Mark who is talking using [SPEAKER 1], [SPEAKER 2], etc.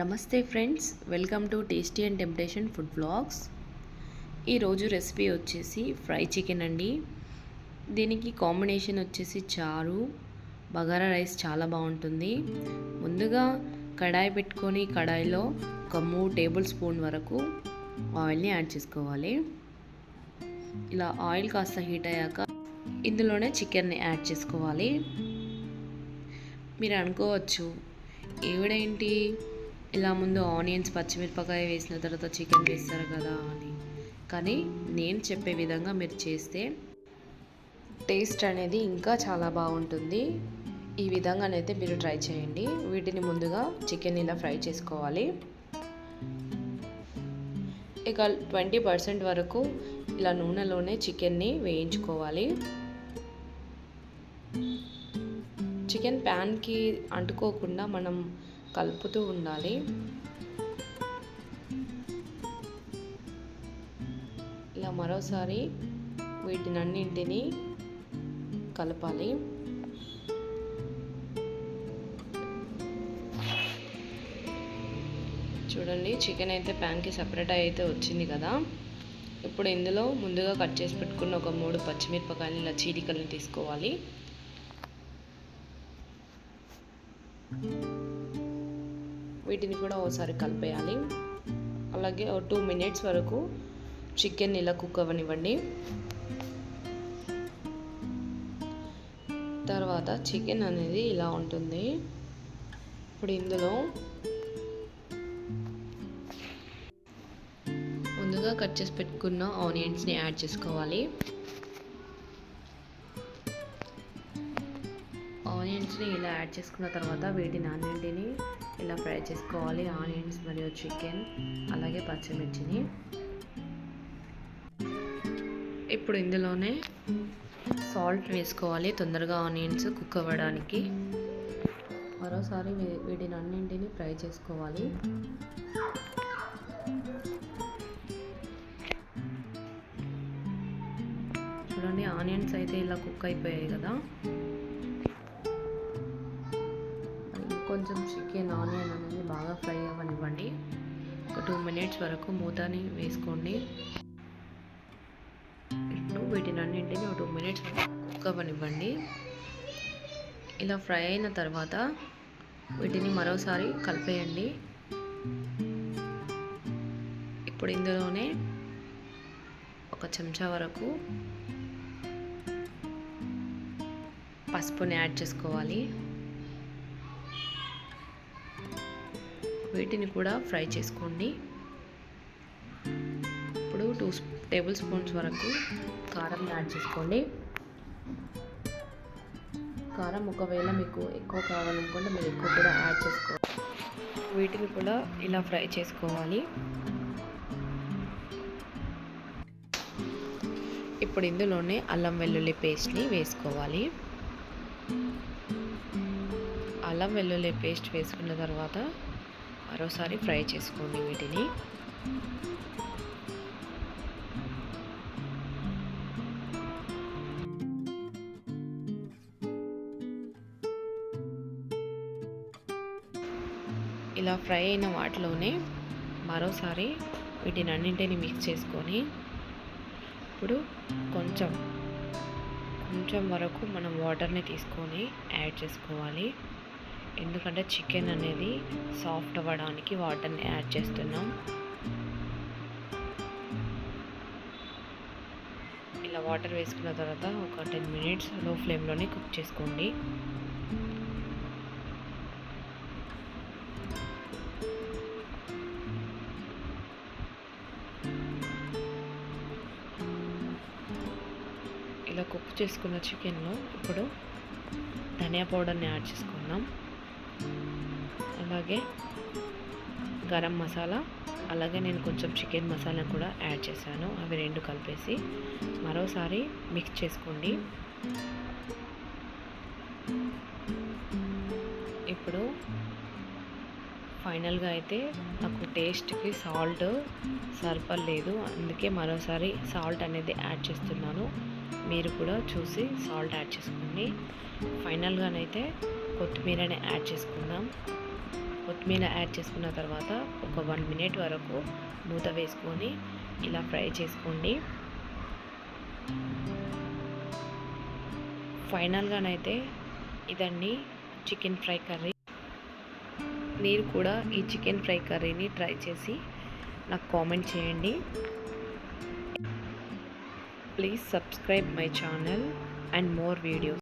[SPEAKER 1] నమస్తే friends welcome to tasty and temptation food blogs. ఈరోజు recipe వచ్చేసి ఫ్రై చికెన్ అండి. దీనికి కాంబినేషన్ వచ్చేసి చారు బగారా రైస్ చాలా బాగుంటుంది. ముందుగా కడాయి పెట్టుకొని కడాయిలో ఒక మూడు టేబుల్ స్పూన్ వరకు ఆయిల్ని యాడ్ చేసుకోవాలి. ఇలా ఆయిల్ కాస్త హీట్ అయ్యాక ఇందులోనే చికెన్ని యాడ్ చేసుకోవాలి. మీరు అనుకోవచ్చు ఈవిడేంటి ఇలా ముందు ఆనియన్స్ పచ్చిమిరపకాయ వేసిన తర్వాత చికెన్ వేస్తారు కదా అని. కానీ నేను చెప్పే విధంగా మీరు చేస్తే టేస్ట్ అనేది ఇంకా చాలా బాగుంటుంది. ఈ విధంగానైతే మీరు ట్రై చేయండి. వీటిని ముందుగా చికెన్ ఇలా ఫ్రై చేసుకోవాలి. ఇక ట్వంటీ పర్సెంట్ వరకు ఇలా నూనెలోనే చికెన్ని వేయించుకోవాలి. చికెన్ ప్యాన్కి అంటుకోకుండా మనం కలుపుతూ ఉండాలి. ఇలా మరోసారి వీటినన్నింటినీ కలపాలి. చూడండి చికెన్ అయితే ప్యాన్కి సపరేట్ అయితే వచ్చింది కదా. ఇప్పుడు ఇందులో ముందుగా కట్ చేసి పెట్టుకున్న ఒక మూడు పచ్చిమిరపకాయలు ఇలా చీలికల్ని తీసుకోవాలి. వీటిని కూడా ఒకసారి కలిపేయాలి. అలాగే ఒక టూ మినిట్స్ వరకు చికెన్ ఇలా కుక్ అవ్వనివ్వండి. తర్వాత చికెన్ అనేది ఇలా ఉంటుంది. ఇప్పుడు ఇందులో ముందుగా కట్ చేసి పెట్టుకున్న ఆనియన్స్ని యాడ్ చేసుకోవాలి. ఆనియన్స్ని ఇలా యాడ్ చేసుకున్న తర్వాత వీటిని అన్నింటిని ఇలా ఫ్రై చేసుకోవాలి. ఆనియన్స్ మరియు చికెన్ అలాగే పచ్చిమిర్చిని. ఇప్పుడు ఇందులోనే సాల్ట్ వేసుకోవాలి. తొందరగా ఆనియన్స్ కుక్ అవ్వడానికి. మరోసారి వీటిని అన్నింటిని ఫ్రై చేసుకోవాలి. చూడండి ఆనియన్స్ అయితే ఇలా కుక్ అయిపోయాయి కదా. కొంచెం చికెన్ ఆనియన్ అనేది బాగా ఫ్రై అవ్వనివ్వండి. ఒక టూ మినిట్స్ వరకు మూతని వేసుకోండి. ఇప్పుడు వీటిని అన్నింటిని ఒక టూ మినిట్స్ కుక్ అవ్వనివ్వండి. ఇలా ఫ్రై అయిన తర్వాత వీటిని మరోసారి కలిపేయండి. ఇప్పుడు ఇందులోనే ఒక చెంచా వరకు పసుపుని యాడ్ చేసుకోవాలి. వీటిని కూడా ఫ్రై చేసుకోండి. ఇప్పుడు టూ టేబుల్ స్పూన్స్ వరకు కారం యాడ్ చేసుకోండి. కారం ఒకవేళ మీకు ఎక్కువ కావాలనుకుంటే మీరు ఎక్కువ కూడా యాడ్ చేసుకోవాలి వీటిని కూడా ఇలా ఫ్రై చేసుకోవాలి. ఇప్పుడు ఇందులోనే అల్లం వెల్లుల్లి పేస్ట్ని వేసుకోవాలి. అల్లం వెల్లుల్లి పేస్ట్ వేసుకున్న తర్వాత మరోసారి ఫ్రై చేసుకోండి వీటిని. ఇలా ఫ్రై అయిన వాటిలోనే మరోసారి వీటిని అన్నింటిని మిక్స్ చేసుకొని ఇప్పుడు కొంచెం కొంచెం వరకు మనం వాటర్ని తీసుకొని యాడ్ చేసుకోవాలి. ఎందుకంటే చికెన్ అనేది సాఫ్ట్ అవ్వడానికి వాటర్ని యాడ్ చేస్తున్నాం. ఇలా వాటర్ వేసుకున్న తర్వాత ఒక టెన్ మినిట్స్లో ఫ్లేమ్లోనే కుక్ చేసుకోండి. ఇలా కుక్ చేసుకున్న చికెన్లో ఇప్పుడు ధనియా పౌడర్ని యాడ్ చేసుకుందాం. అలాగే గరం మసాలా అలాగే నేను కొంచెం చికెన్ మసాలా కూడా యాడ్ చేశాను. అవి రెండు కలిపేసి మరోసారి మిక్స్ చేసుకోండి. ఇప్పుడు ఫైనల్గా అయితే నాకు టేస్ట్కి సాల్ట్ సరిపడలేదు. అందుకే మరోసారి సాల్ట్ అనేది యాడ్ చేస్తున్నాను. మీరు కూడా చూసి సాల్ట్ యాడ్ చేసుకోండి. ఫైనల్గానైతే కొత్తిమీరని యాడ్ చేసుకుందాం. కొత్తిమీర యాడ్ చేసుకున్న తర్వాత ఒక వన్ మినిట్ వరకు మూత వేసుకొని ఇలా ఫ్రై చేసుకోండి. ఫైనల్గానైతే ఇదండి చికెన్ ఫ్రై కర్రీ. మీరు కూడా ఈ చికెన్ ఫ్రై కర్రీని ట్రై చేసి నాకు కామెంట్ చేయండి. Please subscribe my channel and more videos.